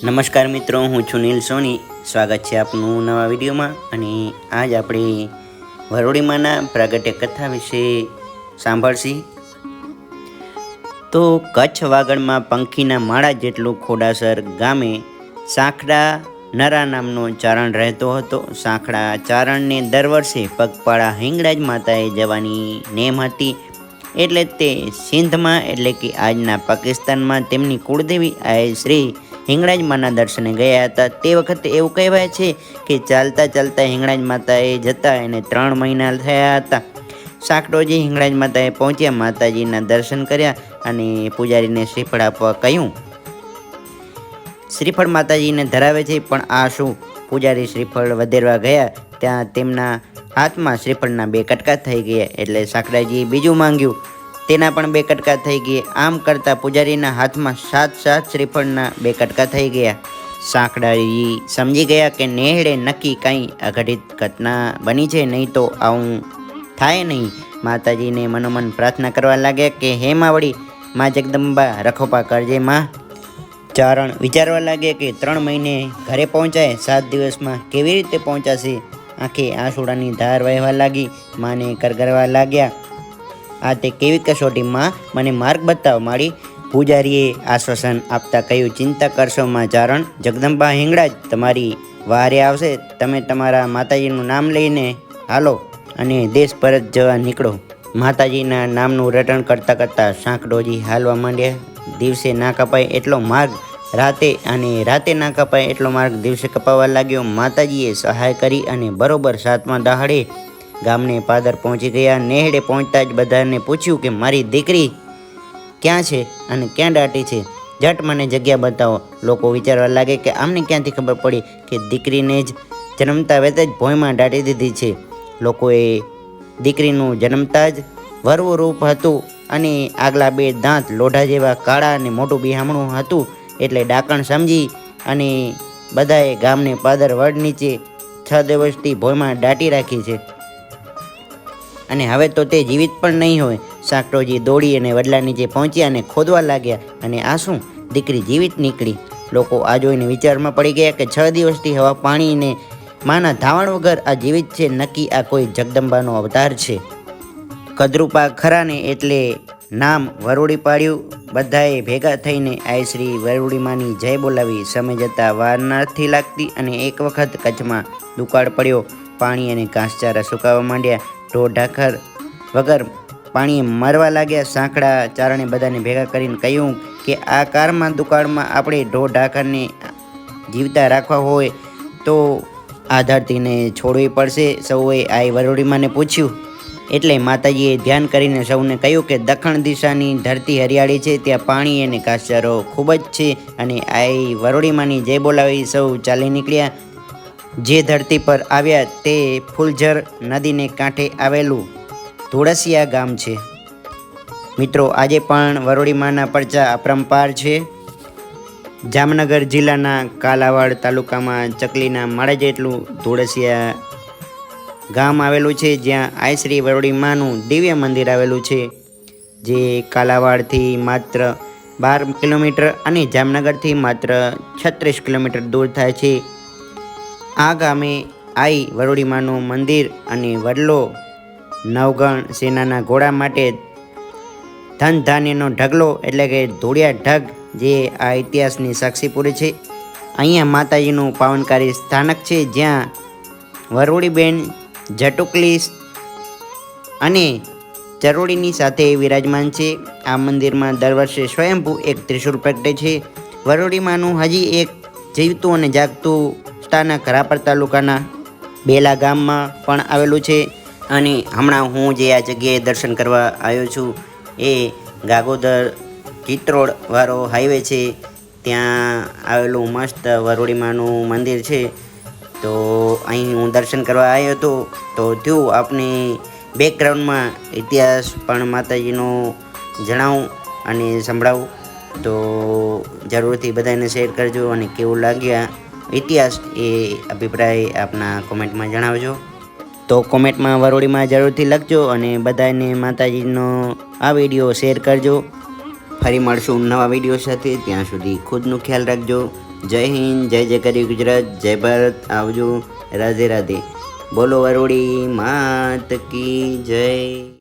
નમસ્કાર મિત્રો, હું છું નીલ સોની. સ્વાગત છે આપનું નવા વિડીયોમાં. અને આજ આપણે વરોડીમાંના પ્રાગટ્ય કથા વિશે સાંભળશી. તો કચ્છ વાગડમાં પંખીના માળા જેટલું ખોડાસર ગામે સાંખડા નરા નામનો ચારણ રહેતો હતો. સાંખડા ચારણને દર વર્ષે પગપાળા હિંગળાજ માતાએ જવાની નેમ હતી. એટલે તે સિંધમાં, એટલે કે આજના પાકિસ્તાનમાં તેમની કુળદેવી આય શ્રી હિંગળાજ માના દર્શને ગયા હતા. તે વખતે એવું કહેવાય છે કે ચાલતા ચાલતા હિંગળાજ માતાએ જતા એને ત્રણ મહિના થયા હતા. સાંકડોજી હિંગળાજ માતાએ પહોંચ્યા, માતાજીના દર્શન કર્યા અને પૂજારીને શ્રીફળ આપવા કહ્યું. શ્રીફળ માતાજીને ધરાવે છે, પણ આ શું? પૂજારી શ્રીફળ વધેરવા ગયા, ત્યાં તેમના હાથમાં શ્રીફળના બે કટકા થઈ ગયા એટલે સાંકડાજીએ બીજું માંગ્યું. તેના પણ બે કટકા થઈ ગયા. આમ કરતાં પૂજારીના હાથમાં સાત સાત શ્રીફળના બે કટકા થઈ ગયા. સાંકડાજી સમજી ગયા કે નેહડે નક્કી કંઈ અઘટિત ઘટના બની છે, નહીં તો આવું થાય નહીં. માતાજીને મનોમન પ્રાર્થના કરવા લાગ્યા કે, હે માવડી, મા જગદંબા, રખોપા કરજે, માં. ચારણ વિચારવા લાગે કે, ત્રણ મહિને ઘરે પહોંચાય, સાત દિવસમાં કેવી રીતે પહોંચાશે? આંખે આંસુડાની ધાર વહેવા લાગી. માને કરગરવા લાગ્યા. આ તે કેવી કસોટીમાં મને માર્ગ બતાવ માડી પૂજારીએ આશ્વાસન આપતા કહ્યું, ચિંતા કરશો માં ચારણ, જગદંબા હિંગળાજ તમારી વારે આવશે. તમે તમારા માતાજીનું નામ લઈને હાલો અને દેશ પરત જવા નીકળો. માતાજીના નામનું રટણ કરતાં કરતાં સાંકડોજી હાલવા માંડ્યા. દિવસે ના કપાય એટલો માર્ગ, રાતે અને રાતે ના કપાય એટલો માર્ગ દિવસે કપાવા લાગ્યો. માતાજીએ સહાય કરી અને બરોબર સાતમા દહાડે ગામને પાદર પહોંચી ગયા. નેહડે પહોંચતા જ બધાને પૂછ્યું કે, મારી દીકરી ક્યાં છે અને ક્યાં દાટી છે? જટ મને જગ્યા બતાવો. લોકો વિચારવા લાગે કે, આમને ક્યાંથી ખબર પડી કે દીકરીને જ જન્મતા વેત જ ભોંયમાં દાટી દીધી છે? લોકોએ દીકરીનું જન્મતા જ વરવું રૂપ હતું અને આગલા બે દાંત લોઢા જેવા કાળા અને મોટું બિહામણું હતું એટલે ડાકણ સમજી અને બધાએ ગામને પાદર વડ નીચે છ દિવસથી ભોયમાં દાટી રાખી છે. અને હવે તો તે જીવિત પણ નહીં હોય. સાંકટોજી દોડી અને વડલા નીચે પહોંચ્યા અને ખોદવા લાગ્યા. અને આ શું? દીકરી જીવિત નીકળી. લોકો આ જોઈને વિચારમાં પડી ગયા કે છ દિવસથી હવા પાણીને માના ધાવણ વગર આ જીવિત છે, નક્કી આ કોઈ જગદંબાનો અવતાર છે. કદરૂપા ખરાને એટલે નામ વરોડી પાડ્યું. બધાએ ભેગા થઈને આય શ્રી વરોડીમાની જય બોલાવી. સમય જતાં વાર નથી લાગતી અને એક વખત કચ્છમાં દુકાળ પડ્યો. પાણી અને ઘાસચારા સુકાવા માંડ્યા. ઢોર ઢાખર વગર પાણીએ મરવા લાગ્યા. સાંકડા ચારણે બધાને ભેગા કરીને કહ્યું કે આ કારમાં, દુકાળમાં આપણે ઢોર ઢાખરને જીવતા રાખવા હોય તો આ ધરતીને છોડવી પડશે. સૌએ આઈ વરોડીમાને પૂછ્યું. એટલે માતાજીએ ધ્યાન કરીને સૌને કહ્યું કે દક્ષિણ દિશાની ધરતી હરિયાળી છે, ત્યાં પાણી અને ઘાસચારો ખૂબ જ છે અને આઈ વરોડીમાંની જય બોલાવી સૌ ચાલી નીકળ્યા. જે ધરતી પર આવ્યા તે ફૂલઝર નદીને કાંઠે આવેલું ધોળસિયા ગામ છે. મિત્રો, આજે પણ વરોડીમાના પરચા અપરંપાર છે. જામનગર જિલ્લાના કાલાવાડ તાલુકામાં ચકલીના માળા જેટલું ધોળસિયા ગામ આવેલું છે, જ્યાં આયશ્રી વરોડીમાનું દિવ્ય મંદિર આવેલું છે, જે કાલાવાડથી માત્ર બાર કિલોમીટર અને જામનગરથી માત્ર છત્રીસ કિલોમીટર દૂર થાય છે. આ ગામે આઈ વરોડીમાનું મંદિર અને વડલો નવગણ સેનાના ઘોડા માટે ધન ધાન્યનો ઢગલો એટલે કે ધોળિયા ઢગ જે આ ઇતિહાસની સાક્ષી પૂરે છે. અહીંયા માતાજીનું પાવનકારી સ્થાનક છે, જ્યાં વરોડીબેન જટુકલીસ અને ચરોડીની સાથે વિરાજમાન છે. આ મંદિરમાં દર વર્ષે સ્વયંભૂ એક ત્રિશુલ પ્રગટે છે. વરોડીમાંનું હજી એક જીવતું અને જાગતું સ્થાનક ઘરાપર તાલુકાના બેલા ગામમાં પણ આવેલું છે અને હમણાં હું જે આ જગ્યાએ દર્શન કરવા આવ્યો છું એ ગાગોદર ચિત્રોડવાળો હાઈવે છે. ત્યાં આવેલું મસ્ત વરોડીમાનું મંદિર છે. તો અહીં હું દર્શન કરવા આવ્યો હતો. તો થયું આપની બેકગ્રાઉન્ડમાં ઇતિહાસ પણ માતાજીનો જણાવું અને સંભળાવું. તો જરૂરથી બધાને શેર કરજો અને કેવું લાગ્યા ઇતિહાસ એ અભિપ્રાય આપના કોમેન્ટમાં જણાવજો. તો કોમેન્ટમાં વરોડીમાં જરૂરથી લખજો અને બધાને માતાજીનો આ વીડિયો શેર કરજો. ફરી મળશું નવા વીડિયો સાથે. ત્યાં સુધી ખુદનું ખ્યાલ રાખજો. જય હિન્દ, જય જય કરી ગુજરાત, જય ભારત. આવજો. રાધે રાધે. બોલો વરોડી માત કી જય.